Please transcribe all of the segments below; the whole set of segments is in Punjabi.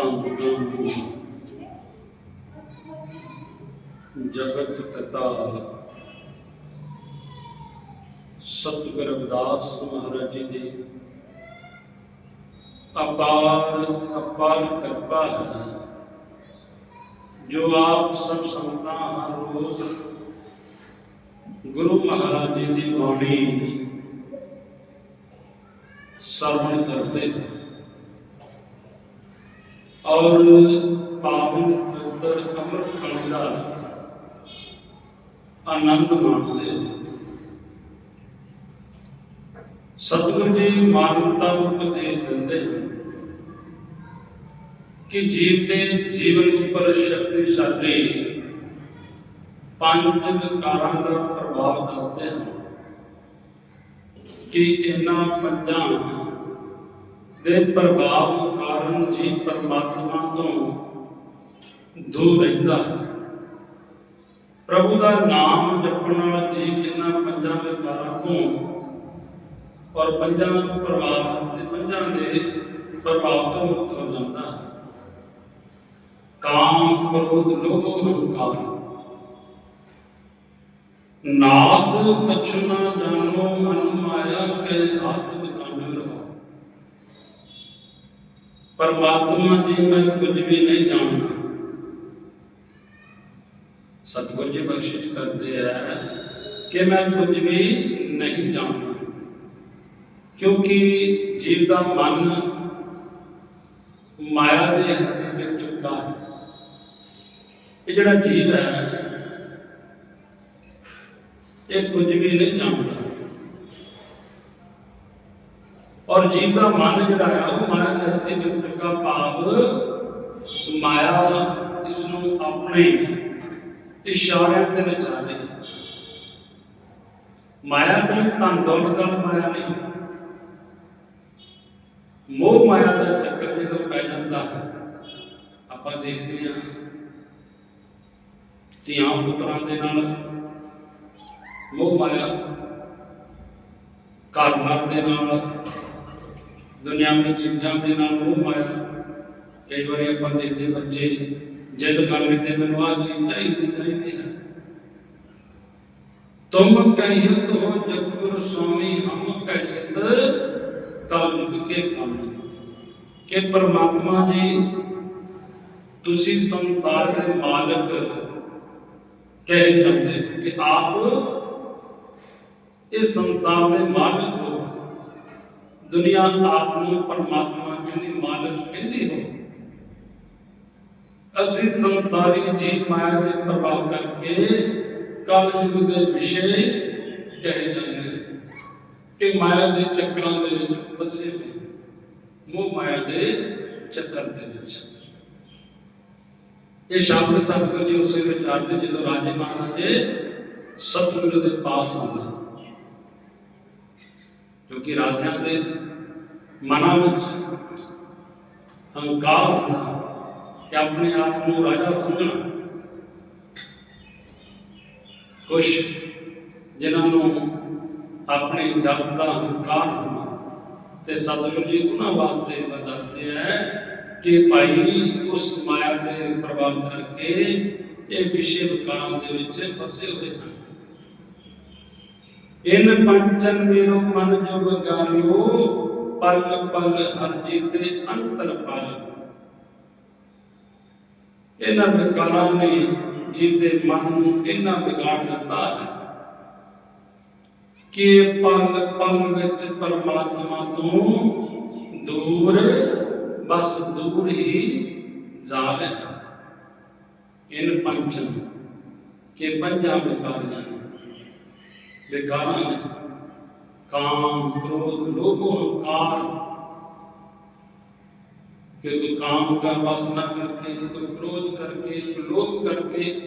ਧੰਨ ਜਗਤ ਪਿਤਾ। ਸਤਿਗੁਰ ਰਵਿਦਾਸ ਮਹਾਰਾਜ ਜੀ ਦੀ ਅਪਾਰ ਅਪਾਰ ਕਿਰਪਾ ਹੈ, ਜੋ ਆਪ ਸਭ ਸੰਤਾਂ ਹਰ ਰੋਜ਼ ਗੁਰੂ ਮਹਾਰਾਜ ਜੀ ਦੀ ਬਾਣੀ ਸਰਵਣ ਕਰਦੇ ਹਨ। ਔਰ ਪਾਵਨ ਪਵਿੱਤਰ ਅੰਮ੍ਰਿਤ ਪਾਣੀ ਦਾ ਆਨੰਦ ਮਾਣਦੇ ਹਨ ਸਤਿਗੁਰੂ ਜੀ ਮਾਨਵਤਾ ਨੂੰ ਉਪਦੇਸ਼ ਦਿੰਦੇ ਹਨ ਕਿ ਜੀਵ ਦੇ ਜੀਵਨ ਉੱਪਰ ਸ਼ਕਤੀਸ਼ਾਲੀ ਪੰਜ ਵਿਕਾਰਾਂ ਦਾ ਪ੍ਰਭਾਵ ਦੱਸਦੇ ਹਨ ਕਿ ਇਹਨਾਂ ਪੰਜਾਂ ਦੇ ਪ੍ਰਭਾਵ ਕਾਰਨ ਜੀ ਪਰਮਾਤਮਾ ਤੋਂ ਦੂਰ ਰਹਿੰਦਾ ਹੈ। ਪ੍ਰਭੂ ਦਾ ਨਾਮ ਜਪਣ ਨਾਲ ਜੀ ਇਹਨਾਂ ਪੰਜਾਂ ਵਿਕਾਰਾਂ ਤੋਂ ਔਰ ਪੰਜਾਂ ਪ੍ਰਭਾਵ ਤੇ ਪੰਜਾਂ ਦੇ ਪ੍ਰਭਾਵ ਤੋਂ ਮੁਕਤ ਹੋ ਜਾਂਦਾ ਹੈ। ਕਾਮ, ਕ੍ਰੋਧ, ਲੋਭ ਹੰਕਾਰ ਨਾਦ ਕਛੁ ਨਾ ਜਾਣੋ, ਮਨ ਮਾਇਆ ਕੇ ਹੱਥ ਬਕਾਨੇ ਰਹੋ ਪਰਮਾਤਮਾ ਜੀ ਮੈਂ ਕੁਝ ਵੀ ਨਹੀਂ ਜਾਣਦਾ। ਸਤਿਗੁਰ ਜੀ ਬਖਸ਼ਿਸ਼ ਕਰਦੇ ਆ ਕਿ ਮੈਂ ਕੁਝ ਵੀ ਨਹੀਂ ਜਾਣਦਾ। ਕਿਉਂਕਿ ਜੀਵ ਦਾ ਮਨ ਮਾਇਆ ਦੇ ਹੱਥ ਵਿੱਚ ਚੁੱਕਾ ਹੈ। ਇਹ ਜਿਹੜਾ ਜੀਵ ਹੈ, ਇਹ ਕੁਝ ਵੀ ਨਹੀਂ ਜਾਣਦਾ। ਔਰ ਜੀਵ ਦਾ ਮਨ ਜਿਹੜਾ ਆ, ਉਹ ਮਾਇਆ ਦੇ ਹੱਥਾਂ ਵਿੱਚ ਚੁੱਕਾ ਭਾਵ ਮਾਇਆ ਇਸ ਨੂੰ ਆਪਣੇ ਇਸ਼ਾਰਿਆਂ ਤੇ ਨਚਾ ਰਹੀ ਹੈ ਮਾਇਆ ਕੋਈ ਧਨ ਦੌਲਤ ਦਾ ਮਾਇਆ ਨਹੀਂ। ਮੋਹ ਮਾਇਆ ਦਾ ਚੱਕਰ ਜਦੋਂ ਪੈ ਜਾਂਦਾ ਹੈ, ਆਪਾਂ ਦੇਖਦੇ ਹਾਂ ਧੀਆਂ ਪੁੱਤਰਾਂ ਦੇ ਨਾਲ ਮੋਹ ਮਾਇਆ, ਘਰ-ਬਾਰ ਦੇ ਨਾਲ ਦੁਨਿਆਵੀ ਚੀਜ਼ਾਂ ਦੇ ਨਾਲ ਮੋਹ ਮਾਇਆ ਕਈ ਵਾਰੀ ਆਪਾਂ ਦੇਖਦੇ ਬੱਚੇ ਜਿੱਦ ਕਰ ਲੈਂਦੇ, ਮੈਨੂੰ ਆਹ ਚੀਜ਼ ਚਾਹੀਦੀ ਚਾਹੀਦੀ ਹੈ। ਤੁਮ ਕਹਿਤ ਹੋ ਜਗੁਰ ਸੁਆਮੀ, ਹਮ ਕਹਿਤ ਕਲਯੁਗ ਕੇ ਕੰਮ। ਕਿ ਪਰਮਾਤਮਾ ਜੀ, ਤੁਸੀਂ ਸੰਸਾਰ ਦੇ ਮਾਲਕ ਕਹੇ ਜਾਂਦੇ ਕਿ ਆਪ ਇਸ ਸੰਸਾਰ ਦੇ ਮਾਲਕ ਦੁਨੀਆ ਆਪ ਨੂੰ ਪਰਮਾਤਮਾ ਕਹਿੰਦੀ, ਮਾਲਕ ਕਹਿੰਦੀ ਹੋ। ਅਸੀਂ ਸੰਸਾਰੀ ਜੀਵ ਮਾਇਆ ਦੇ ਪ੍ਰਭਾਵ ਕਰਕੇ ਕਲਯੁਗ ਦੇ ਵਿਸ਼ੇ ਕਹੇ ਜਾਂਦੇ ਕਿ ਮਾਇਆ ਦੇ ਚੱਕਰਾਂ ਦੇ ਵਿੱਚ ਫਸੇ ਹੋਏ ਮੋਹ ਮਾਇਆ ਦੇ ਚੱਕਰ ਦੇ ਵਿੱਚ। ਇਹ ਸ਼ਬਦ ਸਤਿਗੁਰੂ ਜੀ ਉਸੇ ਵਿੱਚ ਆਰਦੇ ਜਦੋਂ ਰਾਜੇ ਮਹਾਰਾਜੇ ਸਤਿਗੁਰੂ ਦੇ ਪਾਸ ਆਉਂਦੇ ਕਿਉਂਕਿ ਰਾਜਿਆਂ ਦੇ ਮਨਾਂ ਵਿੱਚ ਹੰਕਾਰ ਹੁੰਦਾ ਕਿ ਆਪਣੇ ਆਪ ਨੂੰ ਰਾਜਾ ਸਮਝਣਾ। ਕੁਛ ਜਿਨ੍ਹਾਂ ਨੂੰ ਆਪਣੇ ਜਪ ਦਾ ਹੰਕਾਰ ਹੋਣਾ ਤੇ ਸਤਿਗੁਰੂ ਜੀ ਉਹਨਾਂ ਵਾਸਤੇ ਬਤਾਉਂਦੇ ਹੈ ਕਿ ਭਾਈ ਉਸ ਮਾਇਆ ਦੇ ਪ੍ਰਭਾਵ ਕਰਕੇ ਇਹ ਵਿਸ਼ੇ ਵਿਕਾਰਾਂ ਦੇ ਵਿੱਚ ਫਸੇ ਹੋਏ ਹਨ। ਇਨ ਪੰਚਨ ਮੇਰੋ ਮਨ ਜੋ ਬਗਾਰਿਓ ਪਲ ਪਲ ਹਰ ਜੀਤੇ ਅੰਤਰ ਪਲ। ਇਹਨਾਂ ਵਿਕਾਰਾਂ ਨੇ ਜੀਵ ਮਨ ਨੂੰ ਇੰਨਾ ਵਿਗਾੜ ਦਿੱਤਾ ਹੈ। ਕਿ ਪਲ ਪਲ ਵਿੱਚ ਪਰਮਾਤਮਾ ਤੋਂ ਦੂਰ, ਬਸ ਦੂਰ ਹੀ ਜਾ ਰਿਹਾ। ਇਨ ਪੰਚਨ, ਕੇ ਪੰਜਾਂ ਵਿਕਾਰਾਂ بےکاری ہے۔ کام کروت لوگوں کار۔ کہ تو کام کا واسطہ کر کے، تو کروت کر کے، تو لوگ کر کے۔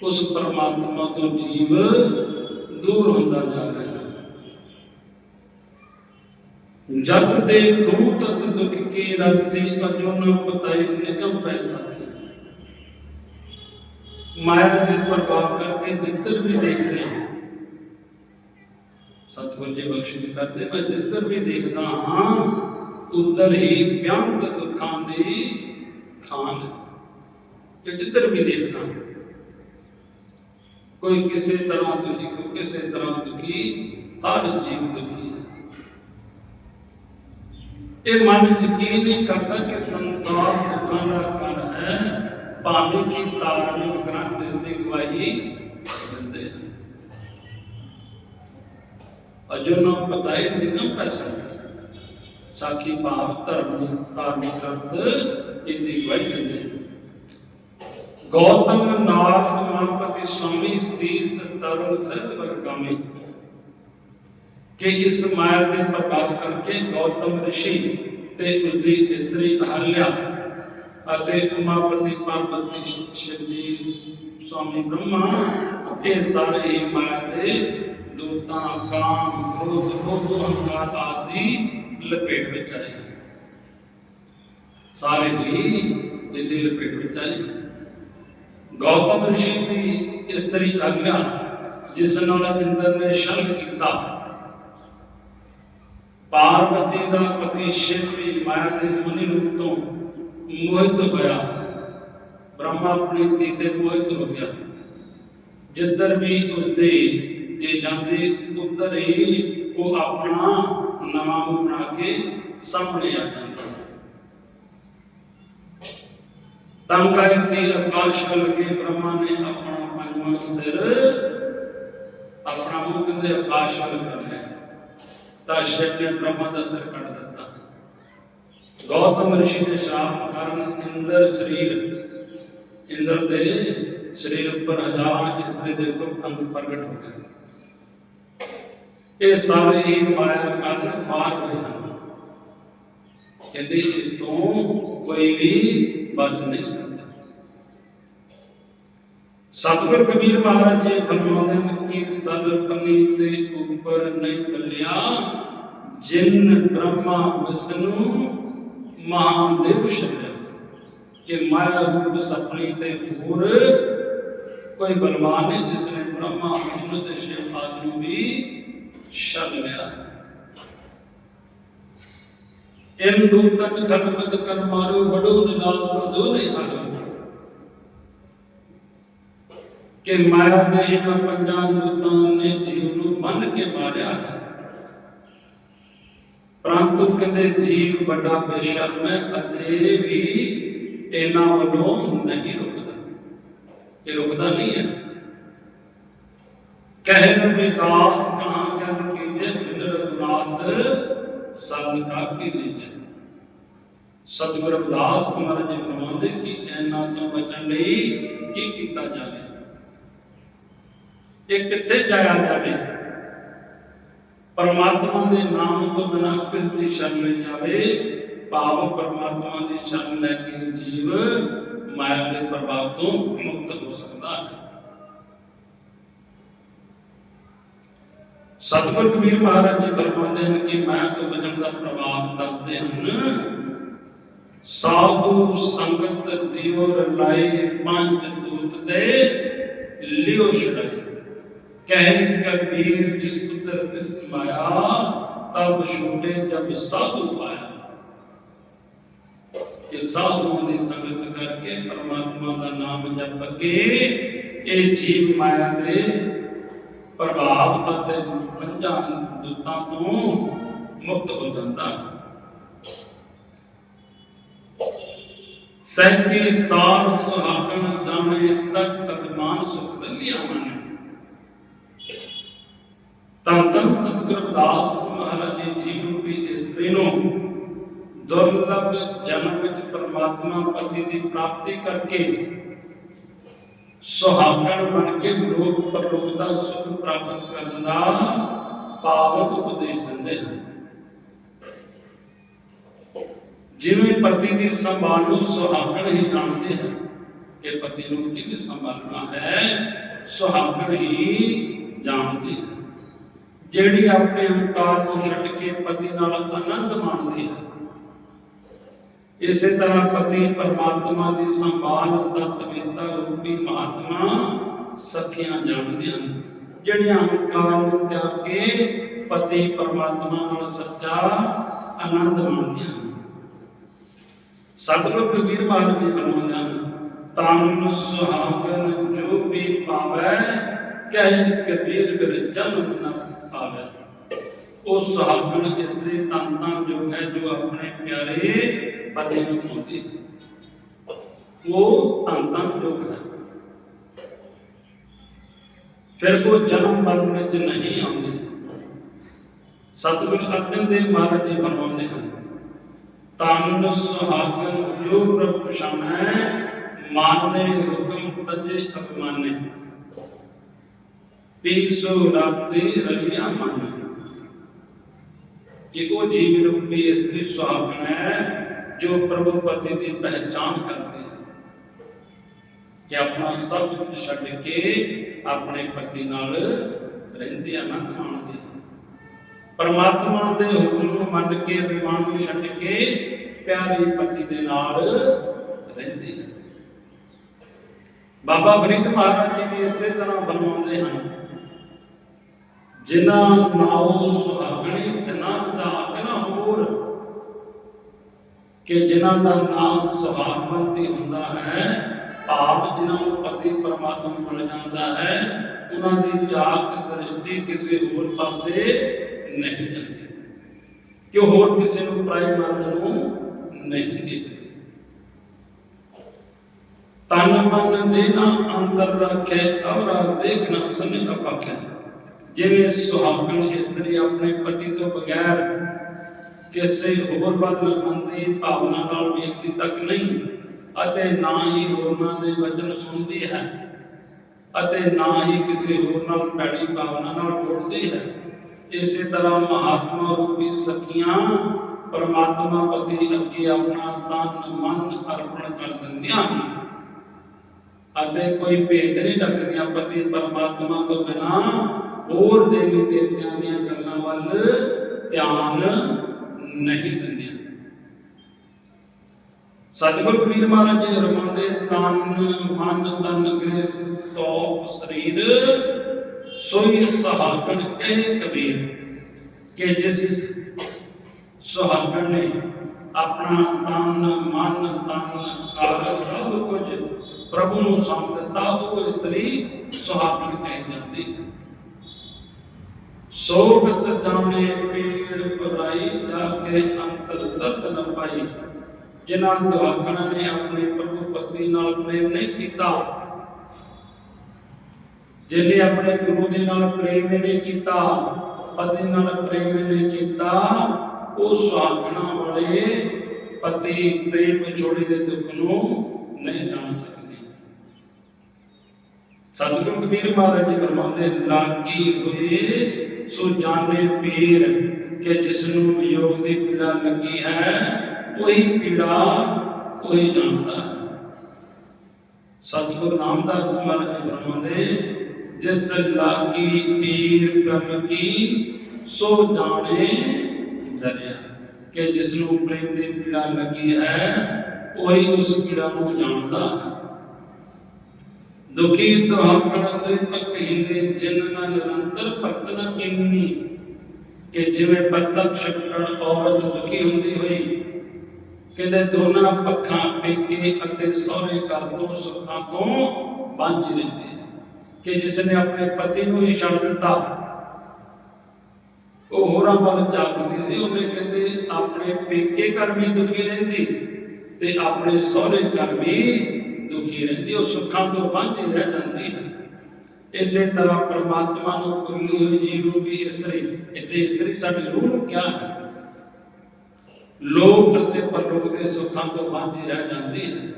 اس پرماتمہ تو جیو دور ہوتا جا رہا ہے۔ جت دیکھوں تک دکھ کے رسی اجونہ پتہ نکم پیسہ کی مایا دل پر باپ کر کے جتر بھی دیکھ رہے ہیں ست جی بخشی کرتے میں جتر بھی دیکھ رہا ہاں اتر ہی بیان تک کھان دے کھان ہے۔ جو جتر بھی دیکھنا ہے کوئی کسی طرح دکھی، کوئی کسی طرح دکھی، ہر جیو دکھی ہے۔ یہ من یقین نہیں کرتا کہ سنسار دکھانا کر ہے۔ ਭਾਵੇਂ ਕਿ ਧਾਰਮਿਕ ਗ੍ਰੰਥ ਇਸ ਦੀ ਗਵਾਹੀ ਦਿੰਦੇ ਹਨ। ਨਾ ਪਤਾਏ ਨਿਗਮ ਪੈਸਾ ਸਾਖੀ ਭਾਵ ਧਰਮ ਧਾਰਮਿਕ ਗ੍ਰੰਥ ਇਹਦੀ ਗਵਾਹੀ ਦਿੰਦੇ ਗੌਤਮ ਨਾਥ ਮਨਪਤੀ ਸੁਆਮੀ ਸੀਸ ਤਰੁਣ ਸਿੱਧ ਵਰਗਾਮੀ ਕਿ ਇਸ ਮਾਇਆ ਦੇ ਪ੍ਰਭਾਵ ਕਰਕੇ ਗੌਤਮ ਰਿਸ਼ੀ ਤੇ ਉਸਦੀ ਇਸਤਰੀ ਅਹਲਿਆ ਅਤੇ ਉਮਾਪਤੀ ਪਾਰਵਤੀ ਸ਼ਿਵ ਸਵਾਮੀ ਬ੍ਰਹਮਾ, ਇਹ ਸਾਰੇ ਮਾਇਆ ਦੇ ਦੂਤਾਂ ਕਾਮ ਕ੍ਰੋਧ ਲੋਭ ਅਹੰਕਾਰ ਆਦਿ ਲਪੇਟ ਵਿੱਚ ਆਏ। ਸਾਰੇ ਹੀ ਇਹਦੀ ਲਪੇਟ ਵਿੱਚ ਆਏ। ਗੌਤਮ ઋષਿ ਦੀ ਇਸਤਰੀ ਆਗਿਆ ਜਿਸ ਨਾਲ ਇੰਦਰ ਨੇ ਸ਼ੰਕ ਕੀਤਾ। ਪਾਰਵਤੀ ਦਾ ਪਤੀ ਸ਼ਿਵ ਵੀ ਮਾਇਆ ਦੇ ਮਨੀ ਰੂਪ ਤੋਂ ਮੋਹਿਤ ਹੋਇਆ। ਬ੍ਰਹਮਾ ਆਪਣੀ ਧੀ ਤੇ ਮੋਹਿਤ ਹੋ ਗਿਆ। ਜਿੱਧਰ ਵੀ ਉਸਦੇ ਤੇ ਜਾਂਦੇ, ਉੱਧਰ ਹੀ ਉਹ ਆਪਣਾ ਨਵਾਂ ਮੂੰਹ ਬਣਾ ਕੇ ਸਾਹਮਣੇ ਆ ਜਾਂਦਾ। ਤੰਗ ਕਰਕੇ ਆਕਾਸ਼ ਵੱਲ ਬ੍ਰਹਮਾ ਨੇ ਆਪਣਾ ਪੰਜਵਾਂ ਸਿਰ ਆਪਣਾ ਮੂੰਹ ਕਹਿੰਦੇ ਆਕਾਸ਼ ਵੱਲ ਕਰ ਤਾਂ ਸ਼ਿਵ ਨੇ ਬ੍ਰਹਮਾ ਦਾ ਸਿਰ ਕੱਟ ਦਿੱਤਾ ਗੌਤਮ ઋષਿ ਦੇ ਸ਼ਾਪ ਕਾਰਨ ਇੰਦਰ ਸਰੀਰ। ਇੰਦਰ ਦੇ ਸਰੀਰ ਉੱਪਰ ਹਜ਼ਾਰਾਂ ਇਸਤਰੀ ਦੇ ਦੁੱਖ ਅੰਗ ਪ੍ਰਗਟ ਹੋ ਗਏ। ਇਹ ਸਾਰੇ ਹੀ ਮਾਇਆ ਕਾਰਨ ਪਾਰ ਹੋਏ ਹਨ। ਕਹਿੰਦੇ ਇਸ ਤੋਂ ਕੋਈ ਵੀ ਬਚ ਨਹੀਂ ਸਕਦਾ। ਸਤਿਗੁਰ ਕਬੀਰ ਮਹਾਰਾਜ ਜੀ ਫਰਮਾਉਂਦੇ ਹਨ ਕਿ ਸਭ ਪੰਨੀ ਤੇ ਉੱਪਰ ਨਹੀਂ ਬੱਲਿਆ ਜਿਨ ਬ੍ਰਹਮਾ ਵਿਸ਼ਨੂੰ ਮਹਾਦੇਵ ਸ਼ਬਦ ਕਿ ਮਾਇਆ ਰੂਪ ਸਪਨੀ ਤੇ ਹੋਰ ਕੋਈ ਬਲਵਾਨ ਹੈ ਜਿਸ ਨੇ ਬ੍ਰਹਮਾ ਵਿਸ਼ਨੂੰ ਤੇ ਸ਼ਿਵ ਆਦਿ ਨੂੰ ਵੀ ਛਲ ਲਿਆ। ਇਨ ਦੂਤਨ ਕਲਪਤ ਕਰ ਮਾਰੂ ਬੜੋ ਨਿਲਾਲ ਦੋ ਨਹੀਂ ਹਾਲੋ ਕਿ ਮਾਇਆ ਦੇ ਇਹਨਾਂ ਪੰਜਾਂ ਦੂਤਾਂ ਨੇ ਜੀਵ ਨੂੰ ਬੰਨ ਕੇ ਮਾਰਿਆ ਹੈ। ਪਰੰਤੂ ਕਹਿੰਦੇ ਜੀਵ ਵੱਡਾ ਬੇਸ਼ਰਮ ਹੈ, ਅਜੇ ਵੀ ਇਹਨਾਂ ਵੱਲੋਂ ਨਹੀਂ ਰੁਕਦਾ। ਇਹ ਰੁਕਦਾ ਨਹੀਂ ਹੈ, ਕਹਿ ਨਬੀ ਦਾਸ ਕਹਾਂ ਕਸ ਕੀਜੇ ਬਿਨ ਰਘੁਨਾਥ ਸਭ ਕਾ ਕੀ ਲੀਜੇ ਸਤਿਗੁਰੂ ਅਰਦਾਸ ਮਹਾਰਾਜ ਜੀ ਫਰਮਾਉਂਦੇ ਕਿ ਇਹਨਾਂ ਤੋਂ ਬਚਣ ਲਈ ਕੀ ਕੀਤਾ ਜਾਵੇ। ਇਹ ਕਿੱਥੇ ਜਾਇਆ ਜਾਵੇ? ਪਰਮਾਤਮਾ ਦੇ ਨਾਮ ਤੋਂ ਬਿਨਾਂ ਕਿਸ ਦੀ ਸ਼ਰਨ ਲਈ ਜਾਵੇ? ਭਾਵ ਪਰਮਾਤਮਾ ਦੀ ਸ਼ਰਨ ਲੈ ਕੇ ਜੀਵ ਮਾਇਆ ਦੇ ਪ੍ਰਭਾਵ ਤੋਂ ਮੁਕਤ ਹੋ ਸਕਦਾ ਹੈ। ਸਤਿਗੁਰ ਕਬੀਰ ਮਹਾਰਾਜ ਜੀ ਫਰਮਾਉਂਦੇ ਹਨ ਕਿ ਮਾਇਆ ਤੋਂ ਬਚਣ ਦਾ ਪ੍ਰਭਾਵ ਦੱਸਦੇ ਹਨ, ਸਾਧੂ ਸੰਗਤ ਦਿਓ ਰਲਾਏ ਪੰਜ ਦੂਤ ਦੇ ਲਿਓ ਛੜਾਏ ਕਹਿ ਕਬੀਰ ਜਿਸ ਪੁੱਤਰ ਤਿਸ ਮਾਇਆ ਤਬ ਛੋਟੇ ਜਬ ਸਾਧੂ ਪਾਇਆ ਕਿ ਸਾਧੂਆਂ ਦੀ ਸੰਗਤ ਕਰਕੇ ਪਰਮਾਤਮਾ ਦਾ ਨਾਮ ਜਪ ਕੇ ਇਹ ਜੀਵ ਮਾਇਆ ਦੇ ਪ੍ਰਭਾਵ ਅਤੇ ਪੰਜਾਂ ਦੂਤਾਂ ਤੋਂ ਮੁਕਤ ਹੋ ਜਾਂਦਾ ਹੈ ਸਹਿਤੀ ਸਾਰ ਸੁਹਾਗਣ ਦਾਣੇ ਤਕ ਅਭਿਮਾਨ ਸੁਖ ਦਲਿਆ ਮਨ ਤਾਂ ਤਨ ਸਤਿਗੁਰ ਰਵਿਦਾਸ ਮਹਾਰਾਜ ਜੀ ਜੀ ਰੂਪੀ ਇਸਤਰੀ ਨੂੰ ਦੁਰਲਭ ਜਨਮ ਵਿੱਚ ਪਰਮਾਤਮਾ ਪਤੀ ਦੀ ਪ੍ਰਾਪਤੀ ਕਰਕੇ ਸੁਹਾਗਣ ਬਣ ਕੇ ਲੋਕ ਪਰਲੋਕ ਦਾ ਸੁਖ ਪ੍ਰਾਪਤ ਕਰਨ ਦਾ ਪਾਵਨ ਉਪਦੇਸ਼ ਦਿੰਦੇ ਹਨ। ਜਿਵੇਂ ਪਤੀ ਦੀ ਸੰਭਾਲ ਨੂੰ ਸੁਹਾਗਣ ਹੀ ਜਾਣਦੇ ਹਨ ਕਿ ਪਤੀ ਨੂੰ ਕਿਵੇਂ ਸੰਭਾਲਣਾ ਹੈ, ਸੁਹਾਗਣ ਹੀ ਜਾਣਦੀ ਹੈ ਜਿਹੜੀ ਆਪਣੇ ਹੰਕਾਰ ਨੂੰ ਛੱਡ ਕੇ ਪਤੀ ਨਾਲ ਆਨੰਦ ਮਾਣਦੀ ਹੈ। ਇਸੇ ਤਰ੍ਹਾਂ ਪਤੀ ਪਰਮਾਤਮਾ ਦੀ ਸੰਭਾਲ ਤਤਵਿਤਾ ਰੂਪੀ ਮਹਾਤਮਾ ਸਖੀਆਂ ਜਾਣਦੇ ਹਨ। ਜਿਹੜੀਆਂ ਹੰਕਾਰ ਨੂੰ ਤਿਆਗ ਕੇ ਪਤੀ ਪਰਮਾਤਮਾ ਨਾਲ ਸੱਚਾ ਆਨੰਦ ਮਾਣਦੀਆਂ ਹਨ। ਸਤਿਗੁਰ ਕਬੀਰ ਮਹਾਰਾਜ ਜੀ ਫਰਮਾਉਂਦੇ ਹਨ ਤਨ ਸੁਹਾਗਨ ਜੋ ਵੀ ਪਾਵੈ, ਕਹਿ ਕਬੀਰ ਫਿਰ ਜਨਮ ਨ ਪਾਵੈ ਉਹ ਸੁਹਾਗਨ ਇਸਤਰੀ ਤਨ ਤਾਂ ਜੋ ਹੈ ਜੋ ਆਪਣੇ ਪਿਆਰੇ ਪਤੀ ਨੂੰ ਪਾਉਂਦੀ ਹੈ। ਉਹ ਧੰਨ ਧੰਨ ਯੋਗ ਹੈ। ਫਿਰ ਉਹ ਜਨਮ ਮਰਨ ਵਿੱਚ ਨਹੀਂ ਆਉਂਦੇ। ਸਤਿਗੁਰ ਅਰਜਨ ਦੇਵ ਮਹਾਰਾਜ ਜੀ ਫਰਮਾਉਂਦੇ ਹਨ, ਤਨ ਸੁਹਾਗਨ ਜੋ ਪ੍ਰਭ ਪਛਾਣੈ, ਮਾਨੇ ਹੁਕਮ ਤਜੇ ਅਪਮਾਨੇ। ਪੀਸੋ ਰਾਤੇ ਰਲਿਆ ਮਨ ਕਿ ਜੀਵ ਰੂਪੀ ਇਸਤਰੀ ਸੁਹਾਗਨ ਹੈ, ਜੋ ਪ੍ਰਭੂ ਪਤੀ ਦੀ ਪਹਿਚਾਨ ਕਰਦੀ ਹੈ ਕਿ ਆਪਣਾ ਸਭ ਕੁਝ ਛੱਡ ਕੇ ਆਪਣੇ ਪਤੀ ਨਾਲ ਰਹਿੰਦੀ ਆਨੰਦ ਮਾਣਦੀ ਪਰਮਾਤਮਾ ਦੇ ਹੁਕਮ ਨੂੰ ਮੰਨ ਕੇ, ਅਭਿਮਾਨ ਨੂੰ ਛੱਡ ਕੇ ਪਿਆਰੇ ਪਤੀ ਦੇ ਨਾਲ ਰਹਿੰਦੀ ਹੈ ਬਾਬਾ ਫਰੀਦ ਮਹਾਰਾਜ ਜੀ ਵੀ ਇਸੇ ਤਰ੍ਹਾਂ ਬਣਵਾਉਂਦੇ ਹਨ। ਜਿਨ੍ਹਾਂ ਨਾਉ ਸੁਹਾਗਣੀ ਤਨਾ ਚਾਕ ਹੋਰ, ਕਿ ਜਿਨ੍ਹਾਂ ਦਾ ਨਾਮ ਸੁਹਾਗਵੰਤੀ ਹੁੰਦਾ ਹੈ ਭਾਵ ਜਿਨ੍ਹਾਂ ਨੂੰ ਪਤੀ ਪਰਮਾਤਮਾ ਮਿਲ ਜਾਂਦਾ ਹੈ, ਉਹਨਾਂ ਦੀ ਚਾਕ ਦ੍ਰਿਸ਼ਟੀ ਕਿਸੇ ਹੋਰ ਪਾਸੇ ਨਹੀਂ ਜਾਂਦੀ। ਕਿ ਉਹ ਹੋਰ ਕਿਸੇ ਨੂੰ ਪਰਾਈ ਮਰਦ ਨੂੰ ਨਹੀਂ ਦੇਖਦੇ ਤਨ ਮਨ ਦੇ ਨਾ ਅੰਦਰ ਰੱਖੇ, ਅਵਰਾ ਦੇਖ ਨਾ ਅਪਾਖੇ ਜਿਵੇਂ ਸੁਹਾਗਣ ਇਸਤਰੀ ਆਪਣੇ ਪਤੀ ਤੋਂ ਬਗੈਰ ਕਿਸੇ ਹੋਰ ਵੱਲ ਮਨ ਭਾਵਨਾ ਨਾਲ ਵੇਖਦੀ ਤੱਕ ਨਹੀਂ ਅਤੇ ਨਾ ਹੀ ਹੋਰਨਾਂ ਦੇ ਵਚਨ ਸੁਣਦੀ ਹੈ ਅਤੇ ਨਾ ਹੀ ਕਿਸੇ ਹੋਰ ਨਾਲ ਭੈੜੀ ਭਾਵਨਾ ਨਾਲ ਜੁੜਦੀ ਹੈ। ਇਸੇ ਤਰ੍ਹਾਂ ਮਹਾਤਮਾ ਰੂਪੀ ਸਖੀਆਂ ਪਰਮਾਤਮਾ ਪਤੀ ਅੱਗੇ ਆਪਣਾ ਤਨ, ਮਨ ਅਰਪਣ ਕਰ ਦਿੰਦੀਆਂ ਹਨ ਅਤੇ ਕੋਈ ਭੇਦ ਨਹੀਂ ਰੱਖਦੀਆਂ ਪਤੀ ਪਰਮਾਤਮਾ ਤੋਂ ਬਿਨਾ। ਹੋਰ ਦੇਵੀ ਦੇਵਤਿਆਂ ਦੀਆਂ ਗੱਲਾਂ ਵੱਲ ਧਿਆਨ ਨਹੀਂ ਦਿੰਦੀਆਂ। ਸਤਿਗੁਰ ਕਬੀਰ ਮਹਾਰਾਜ ਜੀ ਰਮਾਉਂਦੇ, ਤਨ, ਮਨ, ਤਨ ਗ੍ਰਹਿ ਸੋਪ ਸਰੀਰ, ਸੋਈ ਸੁਹਾਗਣ ਕਹਿ ਕਬੀਰ ਕਿ ਜਿਸ ਸੁਹਾਗਣ ਨੇ ਆਪਣਾ ਤਨ, ਮਨ, ਤਨ ਕਾਲ ਸਭ ਕੁਝ ਪ੍ਰਭੂ ਨੂੰ ਸੌਂਪ ਦਿੱਤਾ, ਉਹ ਇਸਤਰੀ ਸੁਹਾਗਣ ਕਹਿ ਜਾਂਦੀ ਹੈ। ਸੋਗਤ ਜਾਣੇ ਪੀੜ ਪਰਾਈ ਜਾ ਕੇ ਅੰਤਰ ਦਰਦ ਨ ਪਾਈ। ਜਿਨ੍ਹਾਂ ਦੁਆਗਣਾਂ ਨੇ ਆਪਣੇ ਪ੍ਰਭੂ ਪਤੀ ਨਾਲ ਪ੍ਰੇਮ ਨਹੀਂ ਕੀਤਾ ਜਿਹਨੇ ਆਪਣੇ ਗੁਰੂ ਦੇ ਨਾਲ ਪ੍ਰੇਮ ਨਹੀਂ ਕੀਤਾ ਪਤੀ ਨਾਲ ਪ੍ਰੇਮ ਨਹੀਂ ਕੀਤਾ, ਉਹ ਸੁਹਾਗਣਾ ਵਾਲੇ ਪਤੀ ਪ੍ਰੇਮ ਵਿਛੋੜੇ ਦੇ ਦੁੱਖ ਨੂੰ ਨਹੀਂ ਜਾਣ ਸਕਦੇ ਸਤਿਗੁਰੂ ਕਬੀਰ ਮਹਾਰਾਜ ਜੀ ਫਰਮਾਉਂਦੇ, ਲਾਗੀ ਹੋਏ, ਸੋ ਜਾਣੇ ਪੀਰ ਕਿ ਜਿਸ ਨੂੰ ਵਿਯੋਗ ਦੀ ਪੀੜਾ ਲੱਗੀ ਹੈ, ਉਹੀ ਪੀੜਾ ਉਹੀ ਜਾਣਦਾ ਸਤਿਗੁਰੂ ਨਾਮਦਾਸ ਮਹਾਰਾਜ ਜੀ ਫਰਮਾਉਂਦੇ, ਜਿਸ ਲਾਗੀ ਪੀਰ ਬ੍ਰਹਮ ਕੀ, ਸੋ ਜਾਣੇ ਜ਼ਰਿਆ ਕਿ ਜਿਸ ਨੂੰ ਪ੍ਰੇਮ ਦੀ ਪੀੜਾ ਲੱਗੀ ਹੈ, ਉਹੀ ਉਸ ਪੀੜਾ ਨੂੰ ਜਾਣਦਾ ਹੈ। ਦੁਖੀ ਤੁਹਾਕਣ ਦੇ ਪਕਹੀਨੇ ਜਿਨ ਨ ਨਿਰੰਤਰ ਭਗਤ ਨ ਕਿੰਨੀ ਕਿ ਜਿਵੇਂ ਪ੍ਰਤੱਖ ਛੱਡਣ ਔਰਤ ਦੁਖੀ ਹੁੰਦੀ ਹੋਈ, ਕਹਿੰਦੇ ਦੋਨਾਂ ਪੱਖਾਂ ਪੇਕੇ ਅਤੇ ਸਹੁਰੇ ਘਰ ਤੋਂ ਸੁੱਖਾਂ ਤੋਂ ਵਾਂਝੀ ਰਹਿੰਦੀ ਕਿ ਜਿਸ ਨੇ ਆਪਣੇ ਪਤੀ ਨੂੰ ਹੀ ਛੱਡ ਦਿੱਤਾ। ਉਹ ਹੋਰਾਂ ਵੱਲ ਜਾਗਦੀ ਸੀ, ਉਹਨੇ ਕਹਿੰਦੇ ਆਪਣੇ ਪੇਕੇ ਘਰ ਵੀ ਦੁਖੀ ਰਹਿੰਦੀ ਤੇ ਆਪਣੇ ਸਹੁਰੇ ਘਰ ਵੀ ਦੁਖੀ ਰਹਿੰਦੀ, ਉਹ ਸੁੱਖਾਂ ਤੋਂ ਵਾਂਝੀ ਰਹਿ ਜਾਂਦੀ ਹੈ ਇਸੇ ਤਰ੍ਹਾਂ ਪ੍ਰਮਾਤਮਾ ਨੂੰ ਭੁੱਲੀ ਹੋਈ ਜੀਵ ਰੂਪੀ ਇਸਤਰੀ, ਇੱਥੇ ਇਸਤਰੀ ਸਾਡੀ ਰੂਹ ਨੂੰ ਕਿਹਾ ਹੈ। ਲੋਕ ਅਤੇ ਪਰਲੋਕ ਦੇ ਸੁੱਖਾਂ ਤੋਂ ਵਾਂਝੀ ਰਹਿ ਜਾਂਦੀ ਹੈ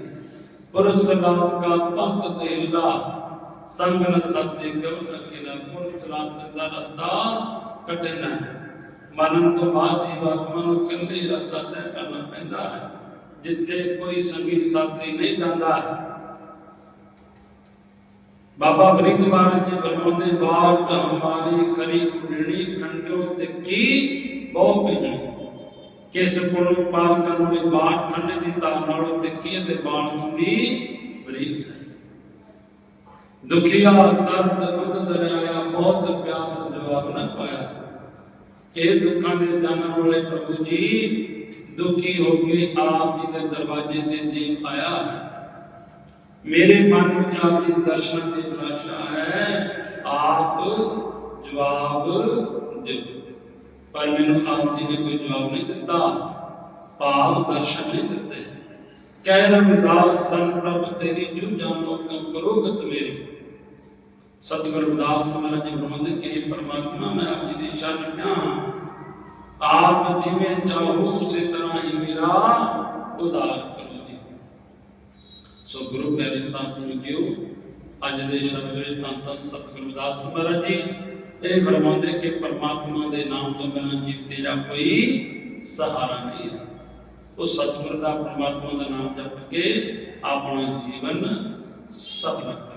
ਪੁਰਸ਼ ਲਾਤ ਕਾ ਪੰਥ ਦੇਲਾ ਸੰਗ ਨ ਸਤਿ ਕਉ ਨ ਕਿਲਾ ਪੁਰਸ਼ ਲਾਤ ਦਾ ਰਸਤਾ ਕੱਟਣਾ ਹੈ। ਮਰਨ ਤੋਂ ਬਾਅਦ ਜੀਵਾਤਮਾ ਨੂੰ ਇਕੱਲੇ ਹੀ ਰਸਤਾ ਤੈਅ ਕਰਨਾ ਪੈਂਦਾ ਹੈ। ਜਿੱਥੇ ਕੋਈ ਸੰਗੀ ਸਾਥੀ ਨਹੀਂ ਜਾਂਦਾ। ਬਾਬਾ ਫਰੀਦ ਮਹਾਰਾਜ ਜੀ ਫਰਮਾਉਂਦੇ ਬਾਟ ਹਮਾਰੀ ਕਰੀ ਕੁੜਣੀ ਕੰਡਿਓ ਤੇ ਕੀ ਬਹੁ ਪਈ ਕਿਸ ਪੁਲ ਨੂੰ ਪਾਰ ਕਰਨ ਵਾਲੀ ਬਾਟ ਕੰਡੇ ਦੀ ਤਾਰ ਨਾਲੋਂ ਤੇ ਕੀ ਦੇ ਬਾਣ ਨੂੰ ਬਰੀਕ ਦੁਖੀਆ, ਦਰਦ ਬੰਦ ਦਰਿਆਇਆ, ਬਹੁਤ ਪਿਆਸ, ਜਵਾਬ ਨਾ ਪਾਇਆ। ਕਿ ਦੁੱਖਾਂ ਦੇ ਜਾਣਨ ਵਾਲੇ ਪ੍ਰਭੂ ਜੀ ਦੁਖੀ ਹੋ ਕੇ ਆਪ ਜੀ ਦੇ ਦਰਵਾਜ਼ੇ ਤੇ ਜੀ ਆਇਆ ਮੇਰੇ ਮਨ ਵਿੱਚ ਆਪ ਜੀ ਦਰਸ਼ਨ ਦੀ ਅਭਿਲਾਸ਼ਾ ਹੈ। ਆਪ ਜਵਾਬ ਦਿਓ। ਪਰ ਮੈਨੂੰ ਆਪ ਜੀ ਨੇ ਕੋਈ ਜਵਾਬ ਨਹੀਂ ਦਿੱਤਾ। ਭਾਵ ਦਰਸ਼ਨ ਨਹੀਂ ਦਿੱਤੇ। ਕਹਿ ਰਵਿਦਾਸ ਸੰਤ ਪ੍ਰਭ, ਤੇਰੀ ਜੂ ਜਾਨੋ ਕਮ ਕਰੋਗਤ ਮੇਰੀ। ਸਤਿਗੁਰੂ ਰਵਿਦਾਸ ਮਹਾਰਾਜ ਜੀ ਫਰਮਾਉਂਦੇ ਕਿ ਪਰਮਾਤਮਾ, ਮੈਂ ਆਪ ਜੀ ਦੀ ਸ਼ਰਨ ਹਾਂ। ਆਪ ਜਿਵੇਂ ਚਾਹੋ ਉਸੇ ਤਰ੍ਹਾਂ ਹੀ ਮੇਰਾ ਉਦਾਰ ਕਰੋ ਜੀ। ਸੋ ਗੁਰੂ ਪਿਆਰੇ ਸਾਧ ਸੰਗਿਓ ਅੱਜ ਦੇ ਸ਼ਬਦ ਵਿੱਚ ਧੰਨ ਧੰਨ ਸਤਿਗੁਰੂ ਰਵਿਦਾਸ ਮਹਾਰਾਜ ਜੀ, ਇਹ ਫਰਮਾਉਂਦੇ ਕਿ ਪਰਮਾਤਮਾ ਦੇ ਨਾਮ ਤੋਂ ਬਿਨਾਂ ਜੀਵ ਤੇਰਾ ਕੋਈ ਸਹਾਰਾ ਨਹੀਂ ਹੈ। ਉਹ ਸਤਿਗੁਰ ਦਾ ਪਰਮਾਤਮਾ ਦਾ ਨਾਮ ਜਪ ਕੇ ਆਪਣਾ ਜੀਵਨ ਸਫਲ ਕਰੋ।